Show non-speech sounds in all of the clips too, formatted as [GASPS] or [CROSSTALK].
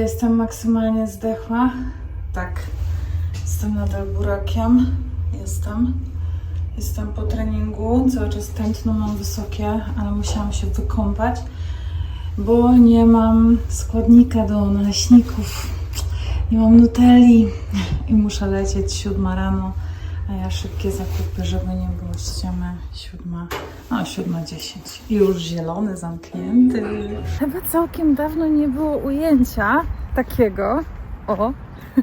Jestem maksymalnie zdechła? Tak. Jestem nadal burakiem. Jestem. Jestem po treningu. Cały czas tętno mam wysokie, ale musiałam się wykąpać, bo nie mam składnika do naleśników. Nie mam nutelli i muszę lecieć siódma rano, a ja szybkie zakupy, żeby nie było ściemy. Siódma, no siódma dziesięć. Już zielony zamknięty. Chyba całkiem dawno nie było ujęcia takiego. O! [LAUGHS]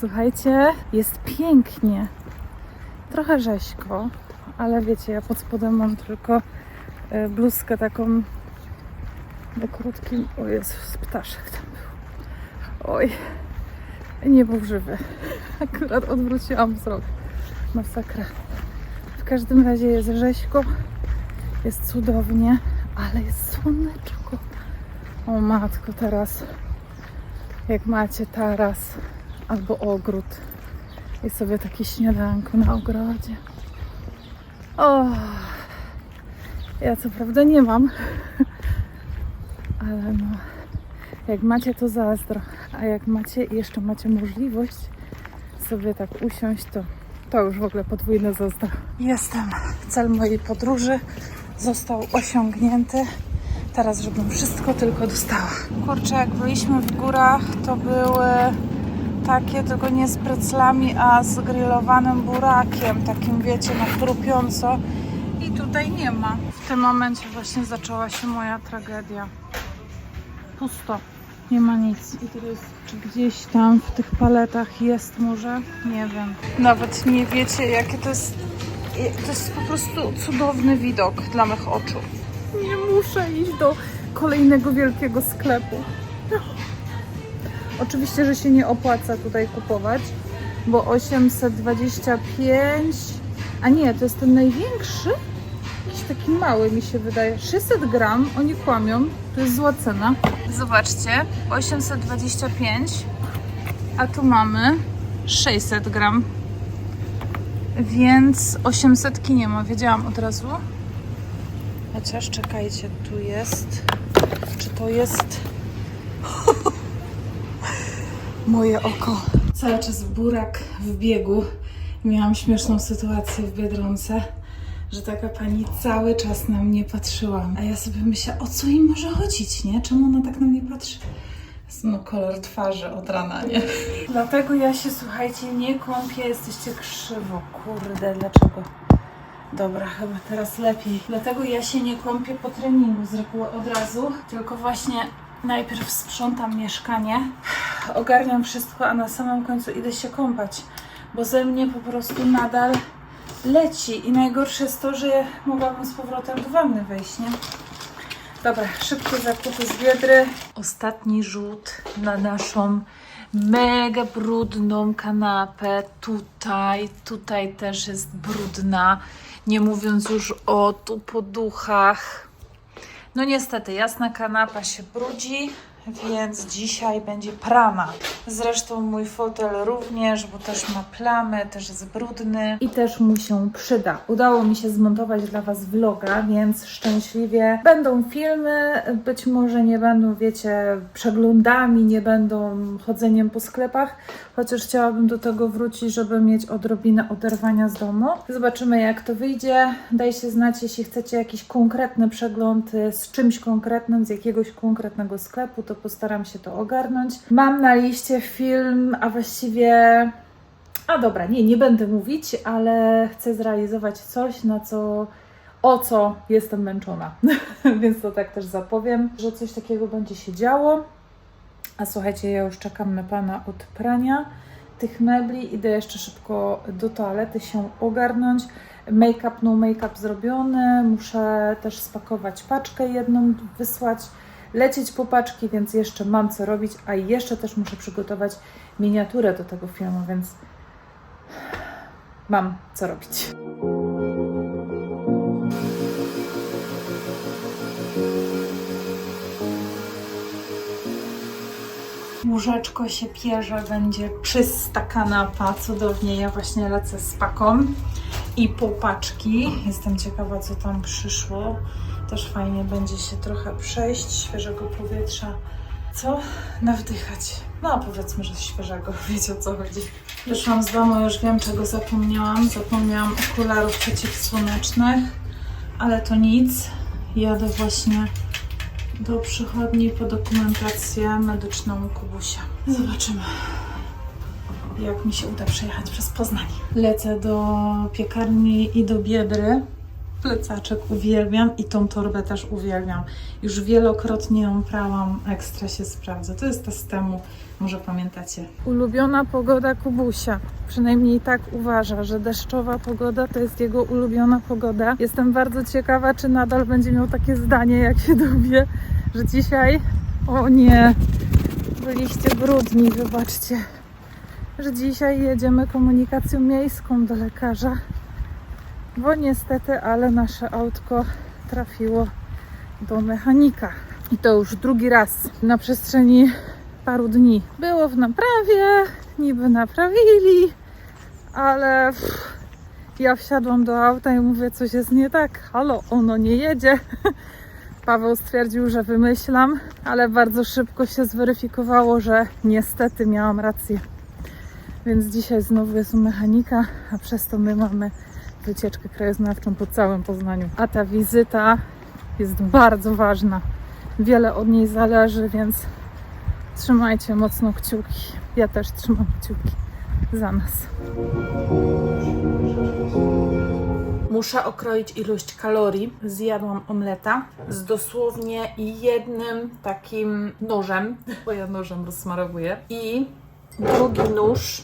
Słuchajcie, jest pięknie. Trochę rzeźko, ale wiecie, ja pod spodem mam tylko e, bluzkę taką na krótkim. O Jezus, ptaszek tam był. Oj, nie był żywy. [LAUGHS] Akurat odwróciłam wzrok. Masakra. W każdym razie jest rzeźko, jest cudownie, ale jest słoneczko. O matko, teraz jak macie taras albo ogród i sobie takie śniadanko na ogrodzie. O, ja co prawda nie mam, [LAUGHS] ale no, jak macie to zazdro, a jak macie i jeszcze macie możliwość sobie tak usiąść, to to już w ogóle podwójne zazdro. Jestem. Cel mojej podróży został osiągnięty. Teraz, żebym wszystko tylko dostała. Kurczę, jak byliśmy w górach, to były takie, tylko nie z preclami, a z grillowanym burakiem, takim wiecie, na chrupiąco. I tutaj nie ma. W tym momencie właśnie zaczęła się moja tragedia. Pusto. Nie ma nic. I teraz, czy gdzieś tam w tych paletach jest może? Nie wiem. Nawet nie wiecie, jakie to jest. To jest po prostu cudowny widok dla mych oczu. Nie muszę iść do kolejnego wielkiego sklepu. Oczywiście, że się nie opłaca tutaj kupować, bo 825, a nie, to jest ten największy, jakiś taki mały mi się wydaje, 600 gram, oni kłamią, to jest zła cena. Zobaczcie, 825, a tu mamy 600 gram, więc 800 nie ma, wiedziałam od razu. Chociaż czekajcie, tu jest, czy to jest [LAUGHS] moje oko. Cały czas burak w biegu. Miałam śmieszną sytuację w Biedronce, że taka pani cały czas na mnie patrzyła. A ja sobie myślę, o co im może chodzić, nie? Czemu ona tak na mnie patrzy? No kolor twarzy od rana, nie? [LAUGHS] Dlatego ja się, słuchajcie, nie kąpię, jesteście krzywo. Kurde, dlaczego? Dobra, chyba teraz lepiej. Dlatego ja się nie kąpię po treningu z reguły od razu, tylko właśnie najpierw sprzątam mieszkanie, ogarniam wszystko, a na samym końcu idę się kąpać, bo ze mnie po prostu nadal leci i najgorsze jest to, że mogłabym z powrotem do wanny wejść, nie? Dobra, szybkie zakupy z Biedry. Ostatni rzut na naszą mega brudną kanapę. Tutaj, tutaj też jest brudna. Nie mówiąc już o tu poduchach. No niestety, jasna kanapa się brudzi, więc dzisiaj będzie prana. Zresztą mój fotel również, bo też ma plamy, też jest brudny. I też mu się przyda. Udało mi się zmontować dla Was vloga, więc szczęśliwie będą filmy, być może nie będą, wiecie, przeglądami, nie będą chodzeniem po sklepach, chociaż chciałabym do tego wrócić, żeby mieć odrobinę oderwania z domu. Zobaczymy jak to wyjdzie. Dajcie znać, jeśli chcecie jakiś konkretny przegląd y, z czymś konkretnym, z jakiegoś konkretnego sklepu, to postaram się to ogarnąć. Mam na liście film, a właściwie a dobra, nie, nie będę mówić, ale chcę zrealizować coś, na co, o co jestem męczona. [LAUGHS] Więc to tak też zapowiem, że coś takiego będzie się działo. A słuchajcie, ja już czekam na pana od prania tych mebli. Idę jeszcze szybko do toalety się ogarnąć. Make-up, no make-up zrobiony. Muszę też spakować paczkę jedną, wysłać, lecieć po paczki, więc jeszcze mam co robić, a jeszcze też muszę przygotować miniaturę do tego filmu, więc mam co robić. Łóżeczko się pierze, będzie czysta kanapa, cudownie. Ja właśnie lecę z paką i po paczki. Jestem ciekawa, co tam przyszło. Też fajnie będzie się trochę przejść, świeżego powietrza co? Nawdychać. No powiedzmy, że świeżego, [LAUGHS] wiecie o co chodzi. Wyszłam z domu, już wiem czego zapomniałam. Zapomniałam okularów przeciwsłonecznych, ale to nic. Jadę właśnie do przychodni po dokumentację medyczną Kubusia. Zobaczymy, jak mi się uda przejechać przez Poznań. Lecę do piekarni i do Biedry. Plecaczek uwielbiam i tą torbę też uwielbiam. Już wielokrotnie ją prałam, ekstra się sprawdza. To jest ta z temu, może pamiętacie. Ulubiona pogoda Kubusia. Przynajmniej tak uważa, że deszczowa pogoda to jest jego ulubiona pogoda. Jestem bardzo ciekawa, czy nadal będzie miał takie zdanie, jak się dowie, że dzisiaj, o nie, byliście brudni, wybaczcie, że dzisiaj jedziemy komunikacją miejską do lekarza, bo niestety, ale nasze autko trafiło do mechanika. I to już drugi raz na przestrzeni paru dni. Było w naprawie, niby naprawili, ale pff, ja wsiadłam do auta i mówię, coś jest nie tak. Halo, ono nie jedzie. [LAUGHS] Paweł stwierdził, że wymyślam, ale bardzo szybko się zweryfikowało, że niestety miałam rację. Więc dzisiaj znowu jest u mechanika, a przez to my mamy wycieczkę krajoznawczą po całym Poznaniu. A ta wizyta jest bardzo ważna. Wiele od niej zależy, więc trzymajcie mocno kciuki. Ja też trzymam kciuki za nas. Muszę okroić ilość kalorii. Zjadłam omleta z dosłownie jednym takim nożem, [LAUGHS] bo ja nożem rozsmarowuję. I drugi nóż,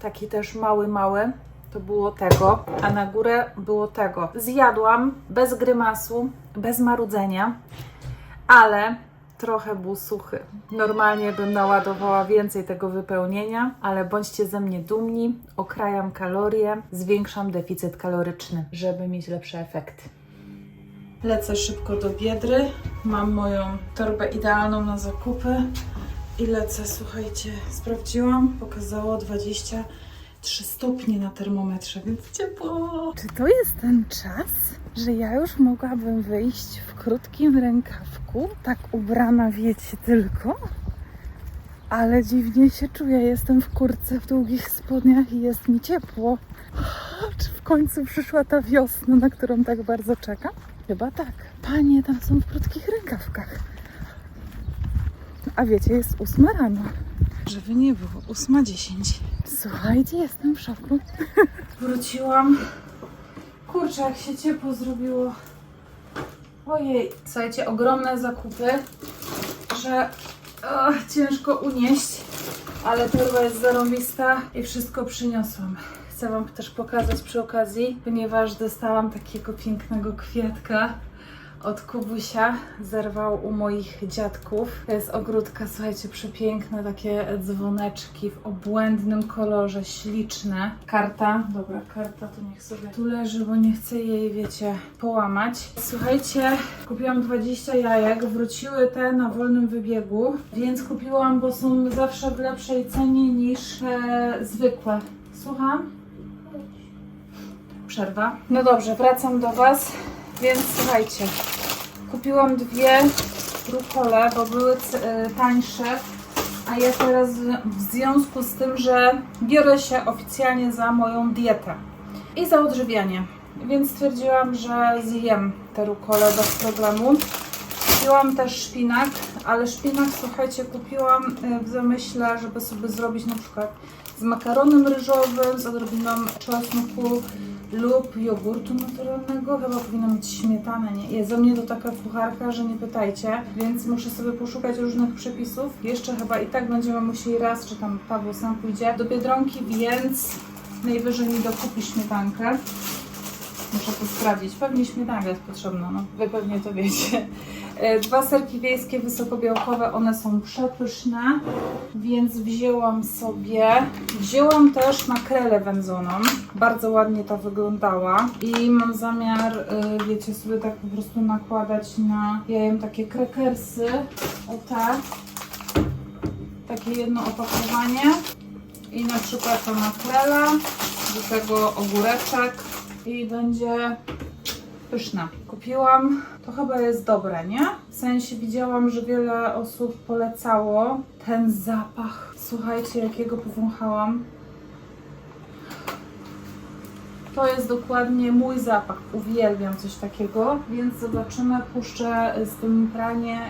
taki też mały, mały, to było tego, a na górę było tego. Zjadłam bez grymasu, bez marudzenia, ale trochę był suchy. Normalnie bym naładowała więcej tego wypełnienia, ale bądźcie ze mnie dumni, okrajam kalorie, zwiększam deficyt kaloryczny, żeby mieć lepszy efekt. Lecę szybko do Biedry, mam moją torbę idealną na zakupy i lecę, słuchajcie, sprawdziłam, pokazało 23 stopnie na termometrze, więc ciepło. Czy to jest ten czas, że ja już mogłabym wyjść w krótkim rękawku, tak ubrana, wiecie, tylko? Ale dziwnie się czuję, jestem w kurtce, w długich spodniach i jest mi ciepło. [GASPS] Czy w końcu przyszła ta wiosna, na którą tak bardzo czekam? Chyba tak. Panie tam są w krótkich rękawkach. A wiecie, jest ósma rano. Żeby nie było, ósma dziesięć. Słuchajcie, jestem w szoku. [LAUGHS] Wróciłam. Kurczę, jak się ciepło zrobiło. Ojej. Słuchajcie, ogromne zakupy, że ciężko unieść, ale torba jest zarąbista i wszystko przyniosłam. Chcę Wam też pokazać przy okazji, ponieważ dostałam takiego pięknego kwiatka od Kubusia. Zerwał u moich dziadków. To jest ogródka, słuchajcie, przepiękne, takie dzwoneczki w obłędnym kolorze, śliczne. Karta, dobra, karta to niech sobie tu leży, bo nie chcę jej, wiecie, połamać. Słuchajcie, kupiłam 20 jajek, wróciły te na wolnym wybiegu, więc kupiłam, bo są zawsze w lepszej cenie niż e, zwykłe. Słucham? Przerwa. No dobrze, wracam do Was. Więc słuchajcie, kupiłam dwie rukole, bo były y, tańsze, a ja teraz w- w związku z tym, że biorę się oficjalnie za moją dietę i za odżywianie, więc stwierdziłam, że zjem te rukole bez problemu. Kupiłam też szpinak, ale szpinak, słuchajcie, kupiłam y, w zamyśle, żeby sobie zrobić na przykład z makaronem ryżowym, z odrobiną czosnku lub jogurtu naturalnego. Chyba powinna mieć śmietanę, nie? Jest za mnie to taka kucharka, że nie pytajcie, więc muszę sobie poszukać różnych przepisów. Jeszcze chyba i tak będziemy musieli raz, czy tam Paweł sam pójdzie do Biedronki, więc najwyżej mi dokupi śmietankę. Muszę to sprawdzić. Pewnie śmietanka jest potrzebna, no. Wy pewnie to wiecie. E, Dwa serki wiejskie wysokobiałkowe, one są przepyszne, więc wzięłam sobie. Wzięłam też makrelę wędzoną. Bardzo ładnie ta wyglądała i mam zamiar, y, wiecie, sobie tak po prostu nakładać na, ja jem takie krekersy, o te, takie jedno opakowanie i na przykład ta makrela, do tego ogóreczek i będzie pyszna. Kupiłam, to chyba jest dobre, nie? W sensie widziałam, że wiele osób polecało ten zapach. Słuchajcie, jakiego powąchałam. To jest dokładnie mój zapach. Uwielbiam coś takiego, więc zobaczymy. Puszczę z tym pranie,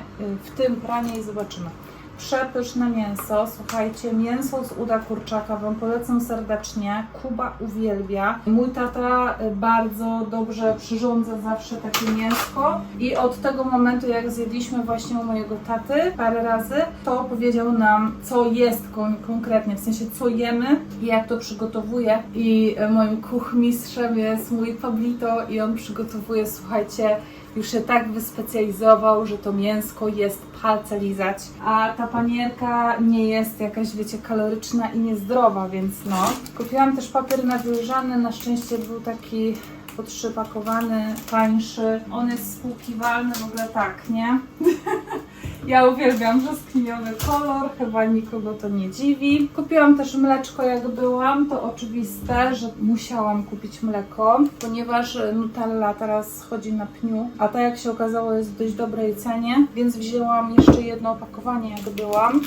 w tym pranie i zobaczymy. Przepyszne mięso, słuchajcie, mięso z uda kurczaka Wam polecam serdecznie. Kuba uwielbia. Mój tata y, bardzo dobrze przyrządza zawsze takie mięsko i od tego momentu, jak zjedliśmy właśnie u mojego taty parę razy, to powiedział nam, co jest kon- konkretnie, w sensie co jemy i jak to przygotowuje. I y, moim kuchmistrzem jest mój Pablito i on przygotowuje, słuchajcie, już się tak wyspecjalizował, że to mięsko jest palce lizać, a ta panierka nie jest jakaś, wiecie, kaloryczna i niezdrowa, więc no. Kupiłam też papier nawilżany, na szczęście był taki podszypakowany, tańszy. On jest spłukiwalny, w ogóle tak, nie? [LAUGHS] Ja uwielbiam brzoskwiniowy kolor, chyba nikogo to nie dziwi. Kupiłam też mleczko jak byłam, to oczywiste, że musiałam kupić mleko, ponieważ Nutella teraz chodzi na pniu, a ta jak się okazało jest w dość dobrej cenie, więc wzięłam jeszcze jedno opakowanie jak byłam.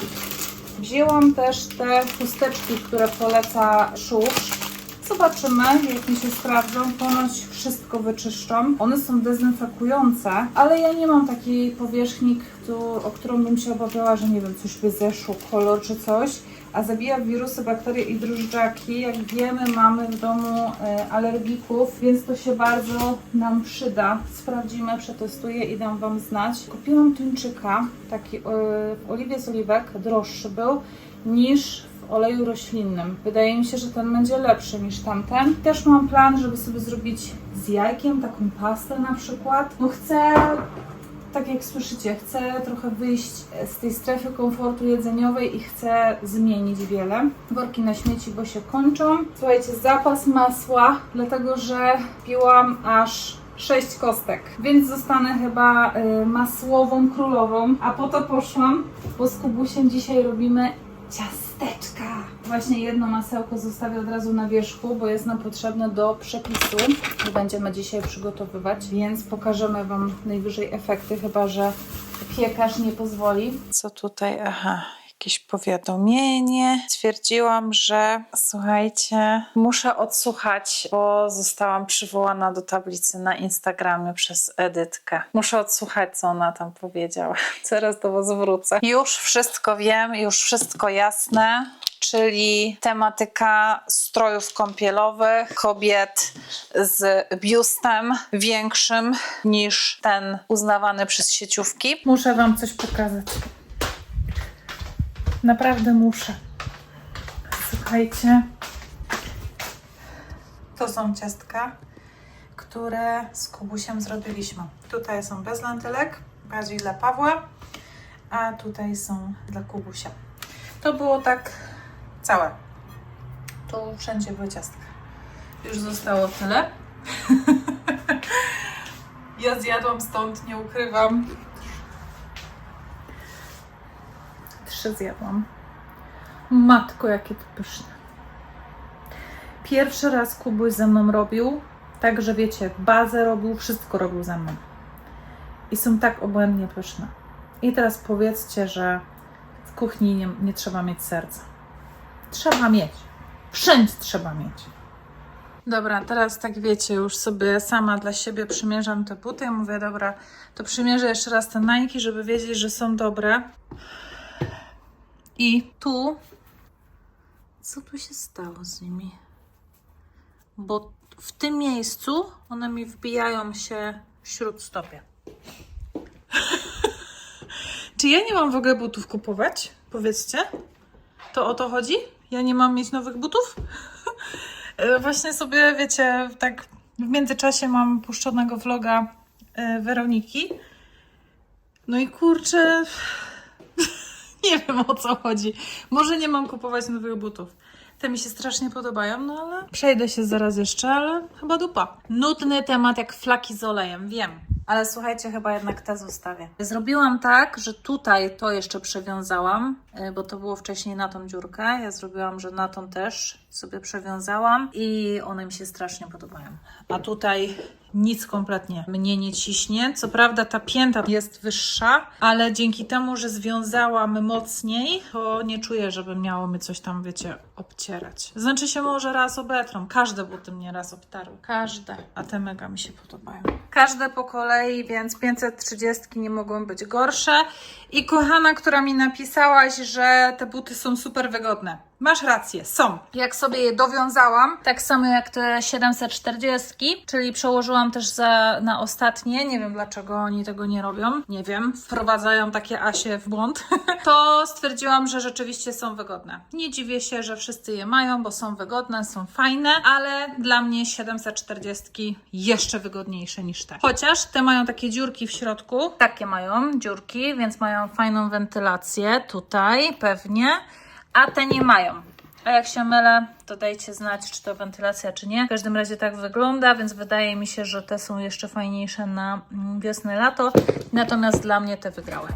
Wzięłam też te chusteczki, które poleca Szusz. Zobaczymy, jak mi się sprawdzą. Ponoć wszystko wyczyszczą. One są dezynfekujące, ale ja nie mam takiej powierzchni, o którą bym się obawiała, że nie wiem, coś by zeszło, kolor czy coś. A zabija wirusy, bakterie i drożdżaki. Jak wiemy, mamy w domu e, alergików, więc to się bardzo nam przyda. Sprawdzimy, przetestuję i dam Wam znać. Kupiłam tuńczyka, taki e, w oliwie z oliwek, droższy był niż w oleju roślinnym. Wydaje mi się, że ten będzie lepszy niż tamten. Też mam plan, żeby sobie zrobić z jajkiem taką pastę na przykład. No chcę, tak jak słyszycie, chcę trochę wyjść z tej strefy komfortu jedzeniowej i chcę zmienić wiele. Worki na śmieci, bo się kończą. Słuchajcie, zapas masła, dlatego że piłam aż 6 kostek, więc zostanę chyba y, masłową królową. A po to poszłam, bo z Kubusiem dzisiaj robimy ciasteczka. Właśnie jedno masełko zostawię od razu na wierzchu, bo jest nam potrzebne do przepisu. i Będziemy dzisiaj przygotowywać, więc pokażemy Wam najwyżej efekty, chyba że piekarz nie pozwoli. Co tutaj? Aha, jakieś powiadomienie. Stwierdziłam, że słuchajcie, muszę odsłuchać, bo zostałam przywołana do tablicy na Instagramie przez Edytkę. Muszę odsłuchać, co ona tam powiedziała. [LAUGHS] Zaraz do Was wrócę. Już wszystko wiem, już wszystko jasne. Czyli tematyka strojów kąpielowych, kobiet z biustem większym niż ten uznawany przez sieciówki. Muszę Wam coś pokazać. Naprawdę muszę. Słuchajcie. To są ciastka, które z Kubusiem zrobiliśmy. Tutaj są bez lentylek, bardziej dla Pawła, a tutaj są dla Kubusia. To było tak całe. Tu wszędzie były ciastka. Już zostało tyle. [LAUGHS] ja zjadłam stąd, nie ukrywam. Trzy zjadłam. Matko, jakie to pyszne. Pierwszy raz Kubuś ze mną robił, także wiecie, bazę robił, wszystko robił ze mną. I są tak obłędnie pyszne. I teraz powiedzcie, że w kuchni nie, nie trzeba mieć serca. Trzeba mieć. Wszędzie trzeba mieć. Dobra, teraz tak wiecie, już sobie sama dla siebie przymierzam te buty mówię, dobra, to przymierzę jeszcze raz te Nike, żeby wiedzieć, że są dobre. I tu, co tu się stało z nimi? Bo w tym miejscu one mi wbijają się wśród stopie. [LAUGHS] Czy ja nie mam w ogóle butów kupować? Powiedzcie. To o to chodzi? Ja nie mam mieć nowych butów? [LAUGHS] E, Właśnie sobie, wiecie, tak w międzyczasie mam puszczonego vloga e, Weroniki. No i kurczę, [LAUGHS] nie wiem o co chodzi. Może nie mam kupować nowych butów. Te mi się strasznie podobają, no ale przejdę się zaraz jeszcze, ale chyba dupa. Nudny temat jak flaki z olejem, wiem. Ale słuchajcie, chyba jednak te zostawię. Zrobiłam tak, że tutaj to jeszcze przewiązałam bo to było wcześniej na tą dziurkę. Ja zrobiłam, że na tą też sobie przewiązałam i one mi się strasznie podobają. A tutaj nic kompletnie mnie nie ciśnie. Co prawda ta pięta jest wyższa, ale dzięki temu, że związałam mocniej, to nie czuję, żeby miało mi coś tam, wiecie, obcierać. Znaczy się może raz obetrą. Każde buty mnie raz obtarły. Każde. A te mega mi się podobają. Każde po kolei, więc 530 nie mogą być gorsze. I kochana, która mi napisałaś, że te buty są super wygodne. Masz rację, są. Jak sobie je dowiązałam, tak samo jak te 740, czyli przełożyłam też za, na ostatnie, nie wiem dlaczego oni tego nie robią, nie wiem, wprowadzają takie asie w błąd, [LAUGHS] to stwierdziłam, że rzeczywiście są wygodne. Nie dziwię się, że wszyscy je mają, bo są wygodne, są fajne, ale dla mnie 740 jeszcze wygodniejsze niż te. Chociaż te mają takie dziurki w środku, takie mają dziurki, więc mają fajną wentylację tutaj pewnie a te nie mają. A jak się mylę, to dajcie znać, czy to wentylacja, czy nie. W każdym razie tak wygląda, więc wydaje mi się, że te są jeszcze fajniejsze na wiosnę, lato. Natomiast dla mnie te wygrały.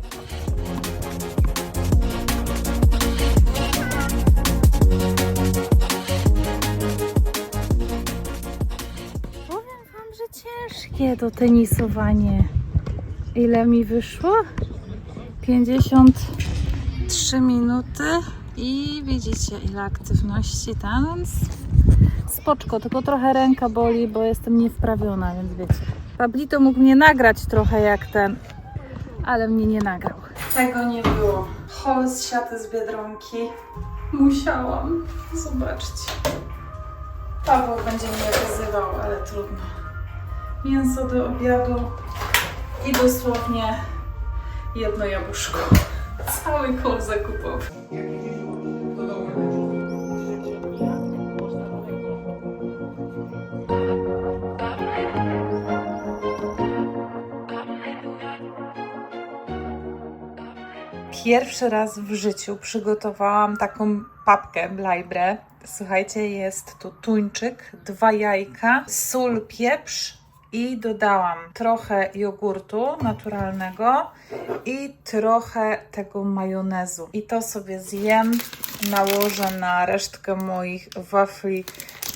Powiem Wam, że ciężkie to tenisowanie. Ile mi wyszło? 53 minuty i widzicie ile aktywności tam, spoczko, tylko trochę ręka boli, bo jestem niewprawiona, więc wiecie. Pablito mógł mnie nagrać trochę jak ten, ale mnie nie nagrał. Tego nie było. Hol z siaty z Biedronki. Musiałam. Zobaczcie. Paweł będzie mnie wyzywał, ale trudno. Mięso do obiadu i dosłownie jedno jabłuszko. Cały koł zakupowy. Pierwszy raz w życiu przygotowałam taką papkę blajbrę. Słuchajcie, jest tu tuńczyk, dwa jajka, sól, pieprz i dodałam trochę jogurtu naturalnego i trochę tego majonezu. I to sobie zjem, nałożę na resztkę moich wafli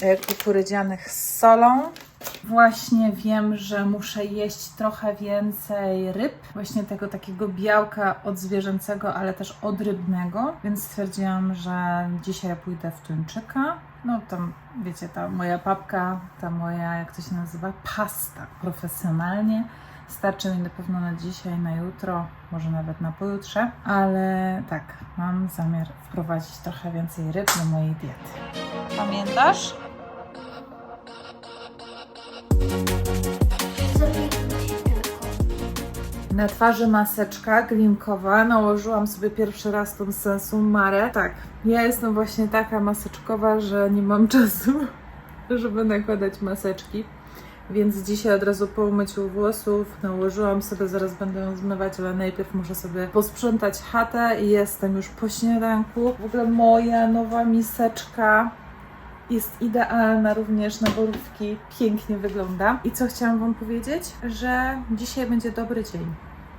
e, kukurydzianych z solą. Właśnie wiem, że muszę jeść trochę więcej ryb, właśnie tego takiego białka odzwierzęcego, ale też odrybnego, więc stwierdziłam, że dzisiaj pójdę w tuńczyka. No tam, wiecie, ta moja papka, ta moja, jak to się nazywa, pasta profesjonalnie. Starczy mi na pewno na dzisiaj, na jutro, może nawet na pojutrze, ale tak, mam zamiar wprowadzić trochę więcej ryb do mojej diety. Pamiętasz? Na twarzy maseczka glimkowa. Nałożyłam sobie pierwszy raz tą sensu marę. Tak, ja jestem właśnie taka maseczkowa, że nie mam [LAUGHS] czasu, żeby nakładać maseczki. Więc dzisiaj od razu po umyciu włosów nałożyłam sobie, zaraz będę ją zmywać, ale najpierw muszę sobie posprzątać chatę i jestem już po śniadanku. W ogóle moja nowa miseczka jest idealna również na borówki, pięknie wygląda. I co chciałam Wam powiedzieć? Że dzisiaj będzie dobry dzień.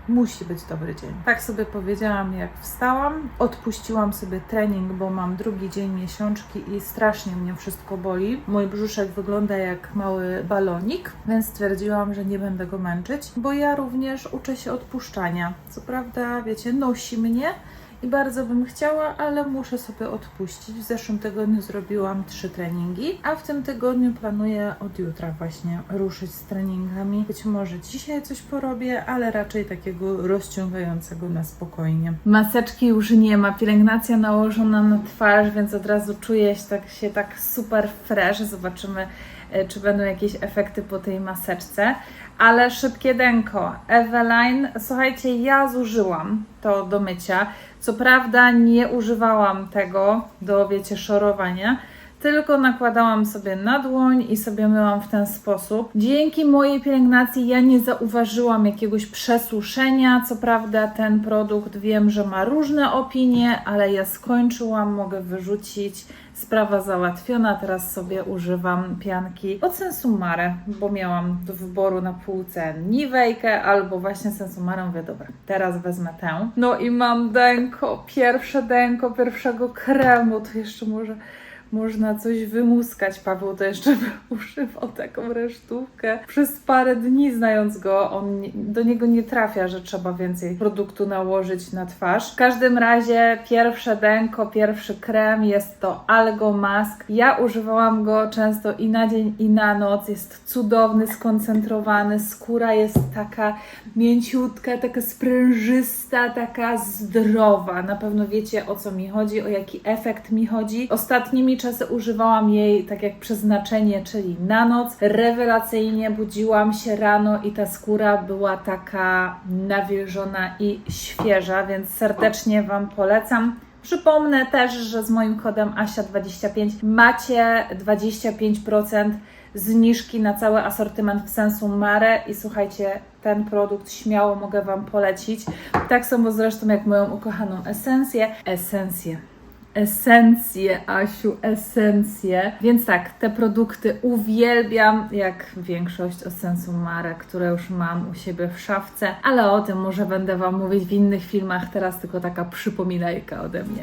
Musi być dobry dzień. Tak sobie powiedziałam, jak wstałam. Odpuściłam sobie trening, bo mam drugi dzień miesiączki i strasznie mnie wszystko boli. Mój brzuszek wygląda jak mały balonik, więc stwierdziłam, że nie będę go męczyć, bo ja również uczę się odpuszczania. Co prawda, wiecie, nosi mnie, i bardzo bym chciała, ale muszę sobie odpuścić. W zeszłym tygodniu zrobiłam trzy treningi, a w tym tygodniu planuję od jutra właśnie ruszyć z treningami. Być może dzisiaj coś porobię, ale raczej takiego rozciągającego na spokojnie. Maseczki już nie ma, pielęgnacja nałożona na twarz, więc od razu czuję się tak, się tak super fresh. Zobaczymy, e, czy będą jakieś efekty po tej maseczce. Ale szybkie denko. Eveline, słuchajcie, ja zużyłam to do mycia. Co prawda nie używałam tego do, wiecie, szorowania, tylko nakładałam sobie na dłoń i sobie myłam w ten sposób. Dzięki mojej pielęgnacji ja nie zauważyłam jakiegoś przesuszenia. Co prawda ten produkt wiem, że ma różne opinie, ale ja skończyłam, mogę wyrzucić. Sprawa załatwiona, teraz sobie używam pianki od Sensumare, bo miałam do wyboru na półce Niwejkę albo właśnie Sensumarę. Mówię, dobra, teraz wezmę tę. No i mam denko, pierwsze denko pierwszego kremu, to jeszcze może można coś wymuskać. Paweł to jeszcze używał [LAUGHS] taką resztówkę. Przez parę dni znając go, on do niego nie trafia, że trzeba więcej produktu nałożyć na twarz. W każdym razie pierwsze denko, pierwszy krem jest to Algo Mask. Ja używałam go często i na dzień, i na noc. Jest cudowny, skoncentrowany. Skóra jest taka mięciutka, taka sprężysta, taka zdrowa. Na pewno wiecie o co mi chodzi, o jaki efekt mi chodzi. Ostatnimi czasy używałam jej tak jak przeznaczenie, czyli na noc. Rewelacyjnie budziłam się rano i ta skóra była taka nawilżona i świeża, więc serdecznie Wam polecam. Przypomnę też, że z moim kodem ASIA25 macie 25% zniżki na cały asortyment w sensu Mare i słuchajcie, ten produkt śmiało mogę Wam polecić. Tak samo zresztą jak moją ukochaną esencję. Esencję. Esencje, Asiu, esencje. Więc tak, te produkty uwielbiam, jak większość od Sensu Mare, które już mam u siebie w szafce, ale o tym może będę Wam mówić w innych filmach, teraz tylko taka przypominajka ode mnie.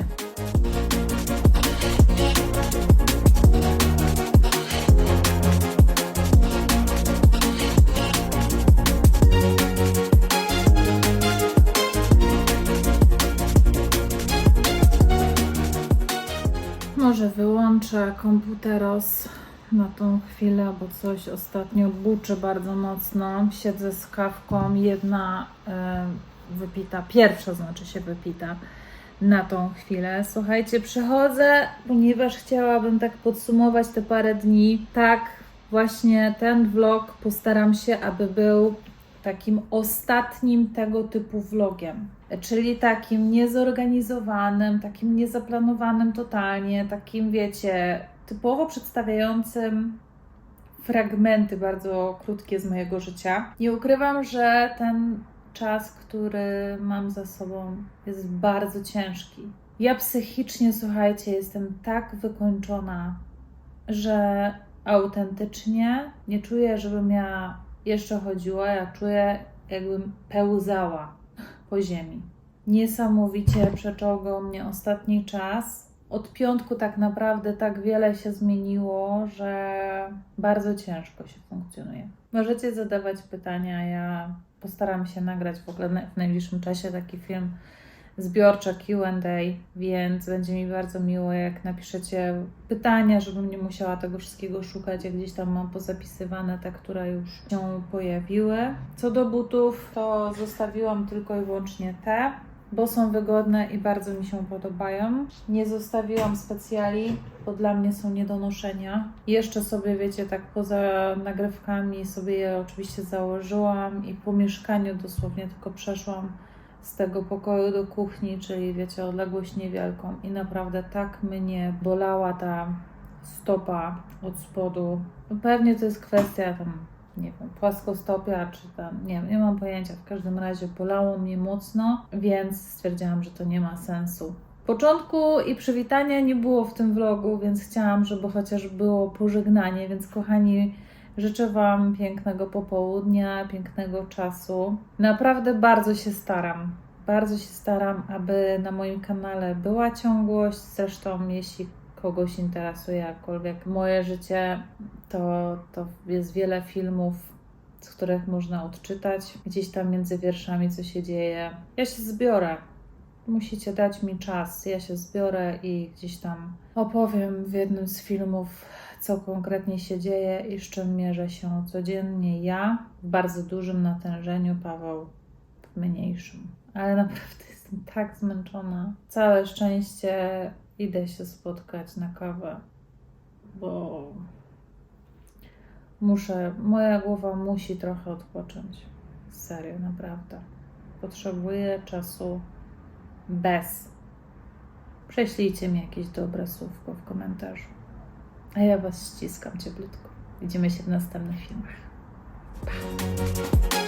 Wyłączę komputeros na tą chwilę, bo coś ostatnio buczy bardzo mocno. Siedzę z kawką, jedna e, wypita, pierwsza znaczy się wypita na tą chwilę. Słuchajcie, przychodzę, ponieważ chciałabym tak podsumować te parę dni. Tak, właśnie ten vlog postaram się, aby był takim ostatnim tego typu vlogiem. Czyli takim niezorganizowanym, takim niezaplanowanym totalnie, takim wiecie, typowo przedstawiającym fragmenty bardzo krótkie z mojego życia. Nie ukrywam, że ten czas, który mam za sobą, jest bardzo ciężki. Ja psychicznie, słuchajcie, jestem tak wykończona, że autentycznie nie czuję, żebym ja jeszcze chodziła. Ja czuję, jakbym pełzała po ziemi. Niesamowicie przeczołgał mnie ostatni czas. Od piątku tak naprawdę tak wiele się zmieniło, że bardzo ciężko się funkcjonuje. Możecie zadawać pytania, ja postaram się nagrać w ogóle w najbliższym czasie taki film zbiorcze QA, więc będzie mi bardzo miło, jak napiszecie pytania, żebym nie musiała tego wszystkiego szukać. Ja gdzieś tam mam pozapisywane te, które już się pojawiły. Co do butów, to zostawiłam tylko i wyłącznie te, bo są wygodne i bardzo mi się podobają. Nie zostawiłam specjali, bo dla mnie są nie do noszenia. Jeszcze sobie, wiecie, tak poza nagrywkami sobie je oczywiście założyłam i po mieszkaniu dosłownie tylko przeszłam z tego pokoju do kuchni, czyli wiecie, odległość niewielką i naprawdę tak mnie bolała ta stopa od spodu. No pewnie to jest kwestia tam, nie wiem, płaskostopia, czy tam, nie wiem, nie mam pojęcia. W każdym razie bolało mnie mocno, więc stwierdziłam, że to nie ma sensu. Początku i przywitania nie było w tym vlogu, więc chciałam, żeby chociaż było pożegnanie, więc kochani, Życzę Wam pięknego popołudnia, pięknego czasu. Naprawdę bardzo się staram. Bardzo się staram, aby na moim kanale była ciągłość. Zresztą, jeśli kogoś interesuje jakkolwiek moje życie, to, to jest wiele filmów, z których można odczytać gdzieś tam między wierszami, co się dzieje. Ja się zbiorę. Musicie dać mi czas. Ja się zbiorę i gdzieś tam opowiem w jednym z filmów co konkretnie się dzieje i z czym mierzę się codziennie ja w bardzo dużym natężeniu, Paweł w mniejszym. Ale naprawdę jestem tak zmęczona. Całe szczęście idę się spotkać na kawę, bo muszę, moja głowa musi trochę odpocząć. Serio, naprawdę. Potrzebuję czasu bez. Prześlijcie mi jakieś dobre słówko w komentarzu. A ja Was ściskam cieplutko. Widzimy się w następnych filmach. Pa.